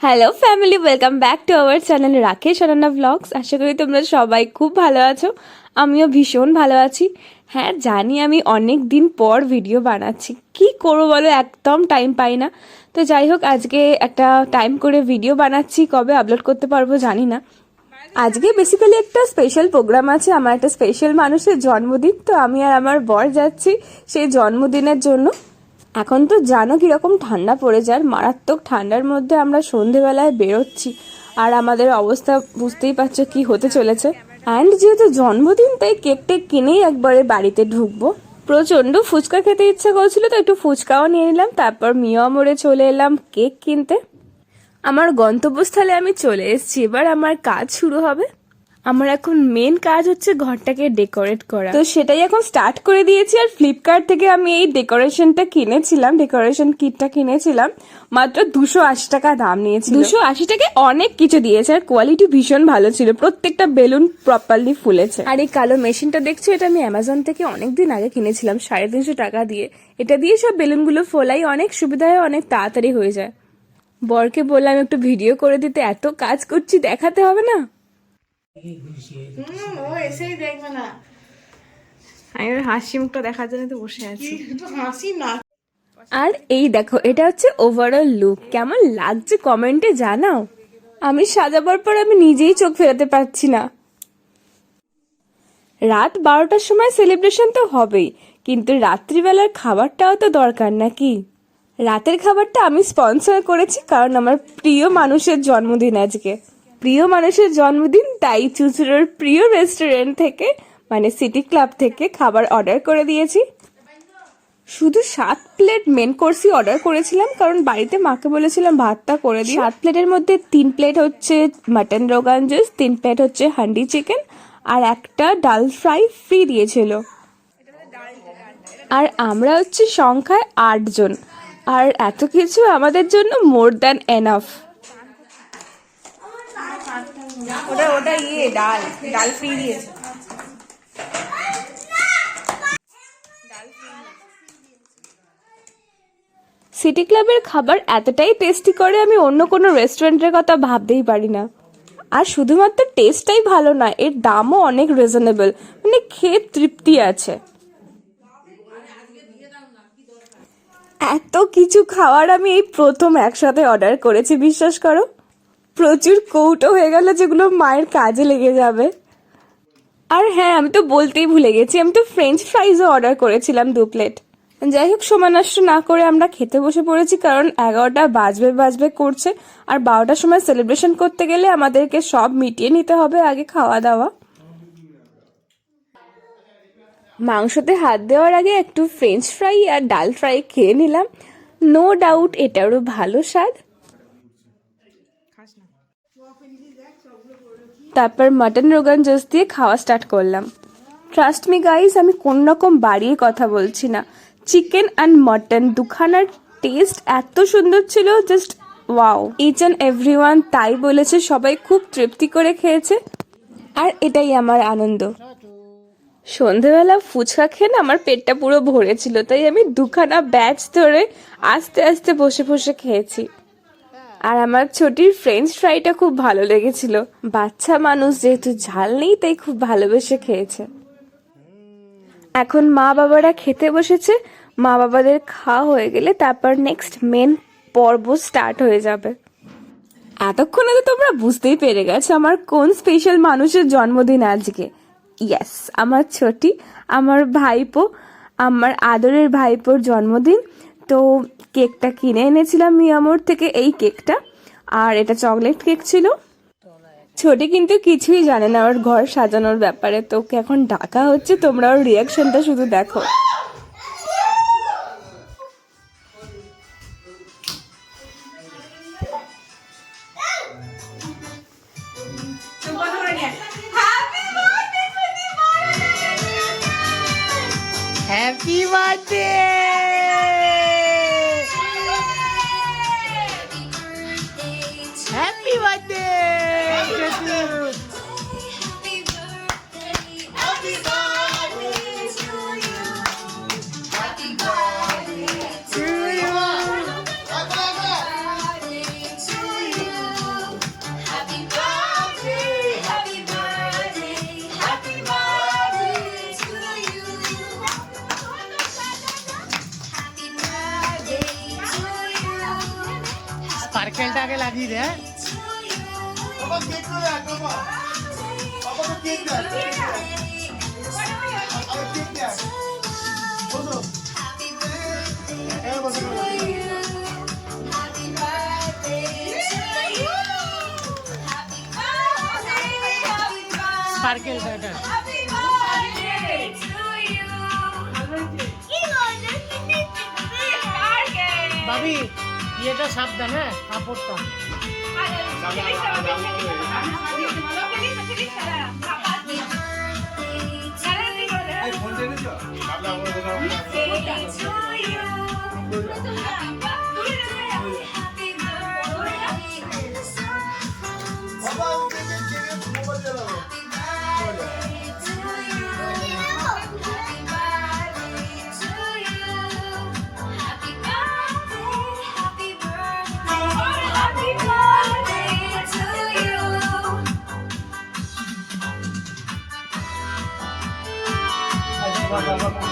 Hello family welcome back to our channel Rakesh Ananya blogs আশা করি তোমরা সবাই খুব ভালো আছো। আমিও ভীষণ ভালো আছি। হ্যাঁ জানি আমি অনেক দিন পর ভিডিও বানাচ্ছি। কি করব বলো, একদম টাইম পাই না। তো যাই হোক, আজকে একটা টাইম করে ভিডিও বানাচ্ছি। কবে আপলোড করতে পারব জানি না। আজকে বেসিক্যালি একটা স্পেশাল প্রোগ্রাম আছে। আমার একটা স্পেশাল মানুষের জন্মদিন। তো আমি আর আমার বর যাচ্ছি সেই জন্মদিনের জন্য। এখন তো জানো কীরকম ঠান্ডা পড়ে যায় মারাত্মক ঠান্ডার মধ্যে আমরা সন্ধেবেলায় বেরোচ্ছি। আর আমাদের অবস্থা বুঝতেই পারছ কি হতে চলেছে। অ্যান্ড যেহেতু জন্মদিন, তাই কেক টেক কিনেই একবারে বাড়িতে ঢুকবো। প্রচণ্ড ফুচকা খেতে ইচ্ছা করছিল তো একটু ফুচকাও নিয়ে নিলাম। তারপর মিয়া মোড়ে চলে এলাম কেক কিনতে। আমার গন্তব্যস্থলে আমি চলে এসেছি। এবার আমার কাজ শুরু হবে। আমার এখন মেন কাজ হচ্ছে ঘরটাকে ডেকোরেট করা। তো সেটাই এখন স্টার্ট করে দিয়েছি আর ফ্লিপকার্ট থেকে আমি এই ডেকোরেশনটা কিনেছিলাম ডেকোরেশন কিটটা কিনেছিলাম। মাত্র দুশো আশি টাকা দাম নিয়েছিল। দুশো আশি টাকায় অনেক কিছু দিয়েছে আর কোয়ালিটি ভীষণ ভালো ছিল। প্রত্যেকটা বেলুন প্রপারলি ফুলেছে। আর এই কালো মেশিনটা দেখছ? এটা আমি অ্যামাজন থেকে অনেক দিন আগে কিনেছিলাম সাড়ে তিনশো টাকা দিয়ে। এটা দিয়ে সব বেলুনগুলো ফোলাই অনেক সুবিধা হয় অনেক তাড়াতাড়ি হয়ে যায়। বরকে বললাম একটু ভিডিও করে দিতে এত কাজ করছি দেখাতে হবে না? ও এসেই দেখবে না। আমি ওর হাসি মুখটা দেখার জন্য তো বসে আছি। হাসি না। আর এই দেখো এটা হচ্ছে ওভারঅল লুক কেমন লাগছে কমেন্টে জানাও। আমি সাজাবার পর আমি নিজেই চোখ ফেরাতে পারছি না। রাত বারোটার সময় সেলিব্রেশন তো হবেই কিন্তু রাত্রিবেলার খাবারটাও তো দরকার নাকি? রাতের খাবারটা আমি স্পন্সর করেছি কারণ আমার প্রিয় মানুষের জন্মদিন আজকে। প্রিয় মানুষের জন্মদিন, তাই চুচুড়োর প্রিয় রেস্টুরেন্ট থেকে মানে সিটি ক্লাব থেকে খাবার অর্ডার করে দিয়েছি। শুধু সাত প্লেট মেন কোর্সই অর্ডার করেছিলাম, কারণ বাড়িতে মাকে বলেছিলাম ভাতটা করে দিই সাত প্লেটের মধ্যে তিন প্লেট হচ্ছে মাটন রোগান জুস তিন প্লেট হচ্ছে হান্ডি চিকেন আর একটা ডাল ফ্রাই ফ্রি দিয়েছিল। আর আমরা হচ্ছে সংখ্যায় আটজন। আর এত কিছু আমাদের জন্য মোর দ্যান এনাফ ওটা ওটা ইয়ে ডাল ডাল ফ্রি দিয়েছে। সিটি ক্লাবের খাবার এতটাই টেস্টি করে আমি অন্য কোনো রেস্টুরেন্টের কথা ভাবতেই পারি না। আর শুধুমাত্র টেস্টটাই ভালো না, এর দামও অনেক রিজনেবল মানে খেয়ে তৃপ্তি আছে। এত কিছু খাওয়ার আমি এই প্রথম একসাথে অর্ডার করেছি, বিশ্বাস করো। প্রচুর কৌটো হয়ে গেল যেগুলো মায়ের কাজে লেগে যাবে। আর হ্যাঁ আমি তো বলতেই ভুলে গেছি, আমি তো ফ্রেঞ্চ ফ্রাইজও অর্ডার করেছিলাম দু প্লেট যাই হোক, সময় নষ্ট না করে আমরা খেতে বসে পড়েছি, কারণ এগারোটা বাজবে বাজবে করছে, আর বারোটার সময় সেলিব্রেশন করতে গেলে আমাদেরকে সব মিটিয়ে নিতে হবে আগে খাওয়া দাওয়া মাংসতে হাত দেওয়ার আগে একটু ফ্রেঞ্চ ফ্রাই আর ডাল ফ্রাই খেয়ে নিলাম। নো ডাউট এটারও ভালো স্বাদ। তারপর মাটন রোগান জুস দিয়ে খাওয়া স্টার্ট করলাম। ট্রাস্ট মি গাইস আমি কোন রকম বাড়িয়ে কথা বলছি না। চিকেন অ্যান্ড মটন দুখানার টেস্ট এত সুন্দর ছিল just wow each and every তাই বলেছে, সবাই খুব তৃপ্তি করে খেয়েছে। আর এটাই আমার আনন্দ। সন্ধেবেলা ফুচকা খেয়ে না আমার পেটটা পুরো ভরেছিল তাই আমি দুখানা ব্যাচ ধরে আস্তে আস্তে বসে বসে খেয়েছি। আর আমার ছোটির ফ্রেঞ্চ ফ্রাইটা খুব ভালো লেগেছিল। বাচ্চা মানুষ যেহেতু ঝাল নেই, তাই খুব ভালোবেসে খেয়েছে। এখন মা বাবারা খেতে বসেছে। মা বাবাদের খাওয়া হয়ে গেলে তারপর নেক্সট মেন পর্ব স্টার্ট হয়ে যাবে। এতক্ষণে তো তোমরা বুঝতেই পেরে গেছো আমার কোন স্পেশাল মানুষের জন্মদিন আজকে। ইয়েস আমার ছোটি, আমার ভাইপো, আমার আদরের ভাইপোর জন্মদিন। তো কেকটা কিনে এনেছিলাম মিয়ামোর থেকে এই কেকটা, আর এটা চকলেট কেক ছিল। ছোটি কিন্তু কিছুই জানে না ওর ঘর সাজানোর ব্যাপারে তো ওকে এখন ডাকা হচ্ছে, তোমরা ওর রিয়াকশনটা শুধু দেখো। হ্যাপি বার্থডে লাগিয়ে দে হ্যাঁ কেক দেখ বাবা। এটা সাবধান হ্যাঁ কাপড়টা। বাবা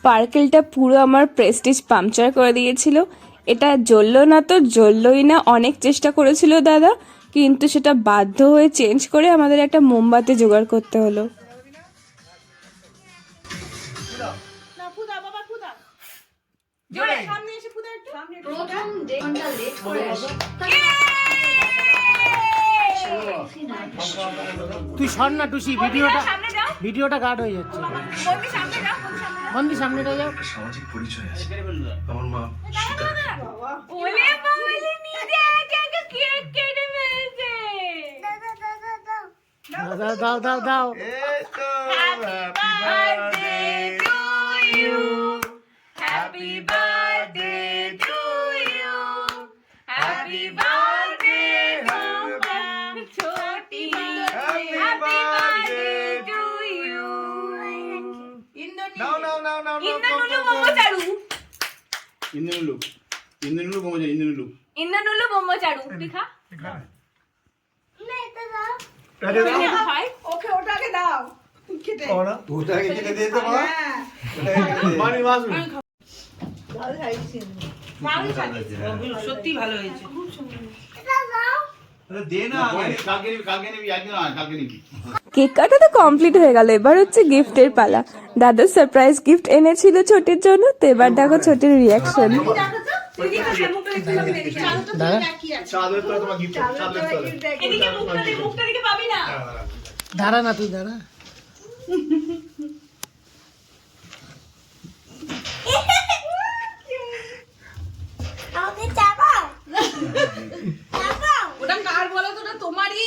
স্পার্কেলটা পুরো আমার প্রেস্টিজ পাংচার করে দিয়েছিল। এটা জ্বললো না তো জ্বললোই না অনেক চেষ্টা করেছিল দাদা কিন্তু সেটা বাধ্য হয়ে চেঞ্জ করে আমাদের একটা মোমবাতি জোগাড় করতে হলো। তুই সর না টুসি ভিডিওটা ভিডিওটা গার্ড হয়ে যাচ্ছে। বন্দি সামনেটা যাও। সামাজিক পরিচয় আছে। আমার মা দাও দাও দাও দাও এই তো হ্যাপি ఇంద్రులు ఇంద్రులు బొమ్మ ఇంద్రులు ইন্দ্রনুলু ব্রহ্মচারু দেখা হয় ওকে ওটাকে দাও খেতে ওরা ওটাকে কেটে দিয়ে তো মা মানি মাসু সত্যি ভালো হয়েছে দে না কালকে নিবি কালকে নিবি একদিন আয় কালকে নিবি কেক কাটা তো কমপ্লিট হয়ে গেল। এবার হচ্ছে গিফটের পালা। দাদা সারপ্রাইজ গিফট এনেছিল ছোটির জন্য তো এবার দেখো ছোটির রিয়াকশন দাঁড়া না তুই দাঁড়া। ওটা কার বলো তো তোমারই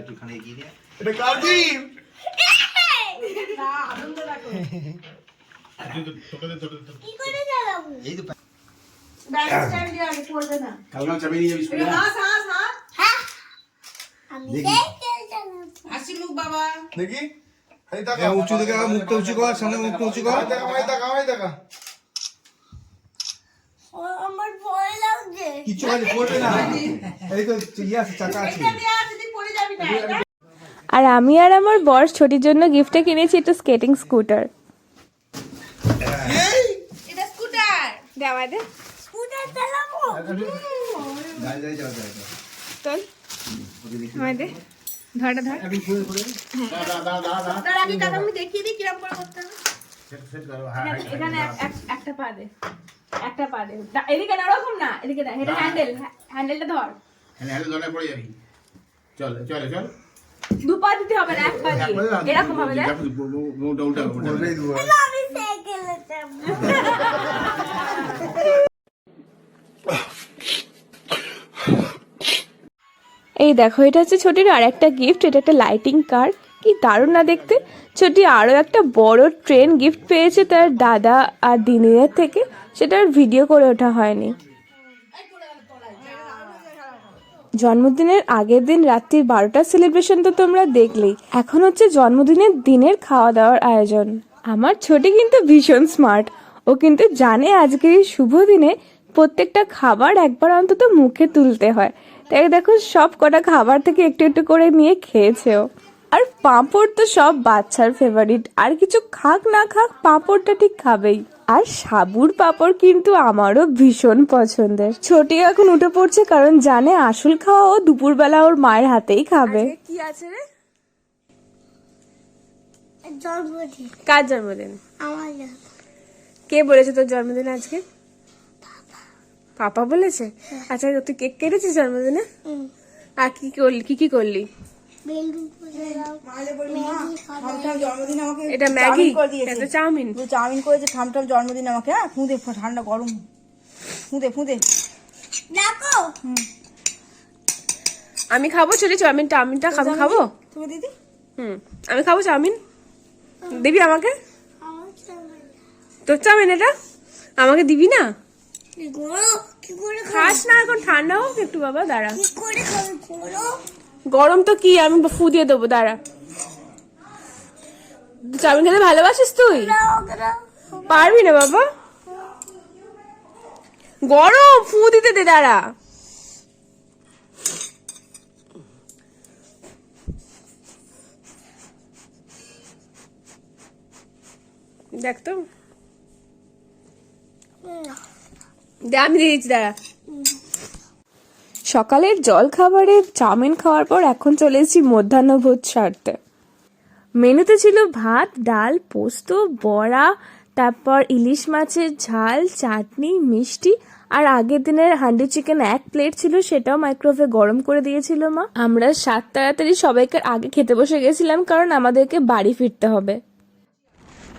একটুখানি এগিয়ে দিয়ে এটা কার গিফট না আনন্দ রাখো এই তো ব্যাগ স্ট্যান্ড দিয়ে আগে পড়বে না। কালকে চাবি নিয়ে যাবি স্কুলে? হাস হাস হাস। হাসি মুখ বাবা। দেখি। এই দেখা উঁচু দিকে মুখটা উঁচু কর সামনে মুখটা উঁচু কর। দেখা মাই দেখা আমার ভয় কিছু কাজ করবে না। এই তো ইয়ে আছে চাকা আছে। এটা দিয়ে আছে তুই পড়ে যাবি না আর আমি আর আমার বর ছোটির জন্য গিফটে কিনেছি একটা স্কেটিং স্কুটার। এটা স্কুটার। দে দে। স্কুটার চালাবো? দাঁড়িয়ে দাঁড়িয়ে চালাতে হবে চল আমায় দে। ধরটা ধর। আগে কাকা আমি দেখিয়ে দিই কিরম করে করতে হবে। সেট সেট করো হ্যাঁ এখানে- এক- এক- একটা পা দে। একটা পা দে। এদিকে না ওরকম না এদিকে না। এটা হ্যান্ডেল হ্যান্ডেলটা ধর। হ্যাঁ হ্যাঁ দলে পড়ে যাবি। চল চল চল। দু পা দিতে হবে না এক পা দিয়ে। এরকম হবে দেখ। উল্টা উল্টা দেবো আমি সাইকেলে যাব এই দেখো এটা হচ্ছে ছোটির আর একটা গিফট এটা একটা লাইটিং কার কি দারুণ না দেখতে? ছোটি আরও একটা বড় ট্রেন গিফট পেয়েছে তার দাদা আর দিনের থেকে। সেটার ভিডিও করে ওঠা হয়নি। জন্মদিনের আগের দিন রাত্রির বারোটা সেলিব্রেশন তো তোমরা দেখলেই। এখন হচ্ছে জন্মদিনের দিনের খাওয়া দাওয়ার আয়োজন। আমার ছোটি কিন্তু ভীষণ স্মার্ট ও কিন্তু জানে আজকের এই শুভ দিনে প্রত্যেকটা খাবার একবার অন্তত মুখে তুলতে হয়। তাই দেখো, সব কটা খাবার থেকে একটু একটু করে নিয়ে খেয়েছেও আর পাঁপড় তো সব বাচ্চার ফেভারিট আর কিছু খাক না খাক, পাঁপড়টা ঠিক খাবেই। আর সাবুর পাঁপড় কিন্তু আমারও ভীষণ পছন্দের। ছোটি এখন উঠে পড়ছে কারণ জানে আসল খাওয়া ও দুপুরবেলা ওর মায়ের হাতেই খাবে। কি আছে রে? জন্মদিন। কার জন্মদিন? আমার কে বলেছে তোর জন্মদিন আজকে? পাপা। বলেছে? আচ্ছা তুই কেক কেটেছিস জন্মদিনে? হুম। আর কি করলি কি কি করলি? খাব। এটা ম্যাগি? এটা চাউমিন? চাউমিন করেছে জন্মদিন আমাকে হ্যাঁ? ফুঁদে ঠান্ডা গরম। ফুঁদে ফুঁদে আমি খাব ছোটি চাউমিন চাউমিনটা খাব তুমি দিদি? হুম। আমি খাব চাউমিন? দিবি আমাকে? তোর চাউমিন এটা? আমাকে দিবি না? খাব খাস না এখন ঠান্ডা হোক একটু বাবা দাঁড়া। কি করে খাব? করো? গরম তো কি? আমি ফু দিয়ে দেবো দাঁড়া। চাউমিন খেতে ভালোবাসিস তুই? পারবি না বাবা। গরম ফু দিতে দে দাঁড়া। দেখ তো। দে আমি দিয়ে দিচ্ছি দাঁড়া। সকালের জল খাবারে চাউমিন খাওয়ার পর এখন চলে এসেছি মধ্যাহ্নভোজ সারতে। মেনুতে ছিল ভাত, ডাল, পোস্ত, বড়া, তারপর ইলিশ মাছের ঝাল, চাটনি, মিষ্টি, আর আগের দিনের হান্ডি চিকেন এক প্লেট ছিল, সেটাও মাইক্রোওয়েভে গরম করে দিয়েছিল মা। আমরা সাত তাড়াতাড়ি সবাইকে আগে খেতে বসে গেছিলাম, কারণ আমাদেরকে বাড়ি ফিরতে হবে।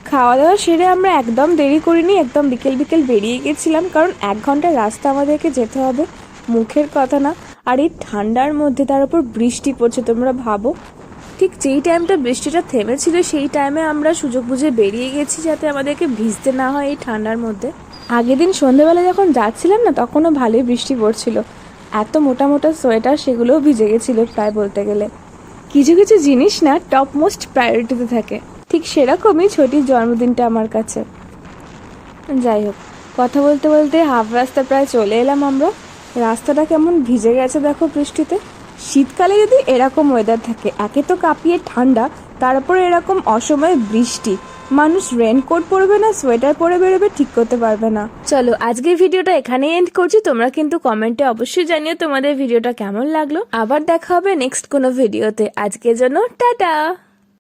খাওয়া দাওয়া সেরে আমরা একদম দেরি করিনি, একদম বিকেল বিকেল বেরিয়ে গেছিলাম, কারণ এক ঘণ্টার রাস্তা আমাদেরকে যেতে হবে। মুখের কথা না, আর এই ঠান্ডার মধ্যে তার উপর বৃষ্টি পড়ছে, তোমরা ভাবো। ঠিক যেই টাইমটা বৃষ্টিটা থেমেছিল, সেই টাইমে আমরা সুযোগ বুঝে বেরিয়ে গেছি যাতে আমাদেরকে ভিজতে না হয় এই ঠান্ডার মধ্যে। আগের দিন সন্ধ্যেবেলা যখন যাচ্ছিলাম না, তখনও ভালোই বৃষ্টি পড়ছিল। এত মোটা মোটা সোয়েটার, সেগুলোও ভিজে গেছিল প্রায় বলতে গেলে। কিছু কিছু জিনিস না টপ মোস্ট প্রায়োরিটিতে থাকে। ঠিক সেরকমই ছোটির জন্মদিনটা আমার কাছে। যাই হোক, কথা বলতে বলতে হাফ রাস্তা প্রায় চলে এলাম আমরা। রাস্তাটা কেমন ভিজে গেছে দেখো বৃষ্টিতে। শীতকালে যদি এরকম ওয়েদার থাকে, একে তো কাঁপিয়ে ঠান্ডা, তারপরে এরকম অসময়ে বৃষ্টি। মানুষ রেনকোট পরবে না সোয়েটার পরে বেরোবে, ঠিক করতে পারবে না। চলো, আজকের ভিডিওটা এখানেই এন্ড করছি। তোমরা কিন্তু কমেন্টে অবশ্যই জানিও তোমাদের ভিডিওটা কেমন লাগল। আবার দেখা হবে নেক্সট কোনো ভিডিওতে আজকের জন্য, টাটা!